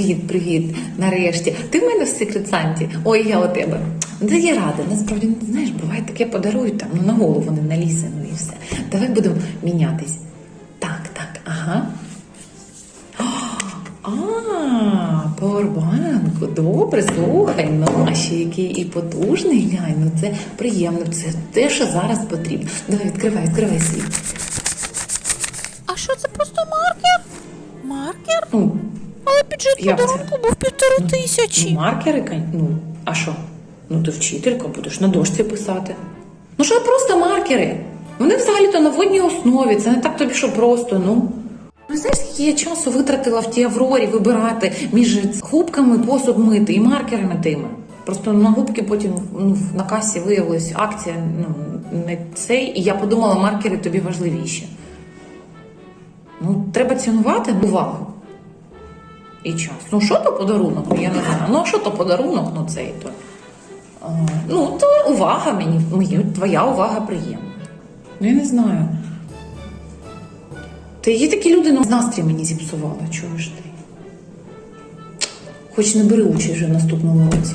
Привіт, привіт. Нарешті. Ти в мене в секрет Санті? Ой, я у тебе. Да я рада. Насправді, знаєш, буває таке подарують там, ну на голову не налізе, ну і все. Давай будемо мінятись. Так, так, ага. А, повербанку, добре, слухай, ну а ще який і потужний глянь, ну це приємно, це те, що зараз потрібно. Давай, відкривай, відкривай свій. А що це просто маркер? Маркер? Ну, бюджет Як це? подарунку був півтори Ну, тисячі. маркери, кон- ну, а що? Ну, ти вчителька, будеш на дошці писати. Ну, що просто маркери? Вони взагалі-то на водній основі, це не так тобі, що просто, ну. Ну, знаєш, скільки я часу витратила в тій Аврорі вибирати між губками посуд мити і маркерами тими. Просто на губки потім ну, на касі виявилась акція, ну, не цей, і я подумала, маркери тобі важливіші. Ну, треба цінувати увагу і час. Ну, що то подарунок? Ну, я не знаю. Ну, а що то подарунок, ну цей то. Ну, то увага мені, мені, твоя увага приємна. Ну, я не знаю. Та є такі люди, ну, настрій мені зіпсувала, чого ж ти? Хоч не бери участь вже в наступному році.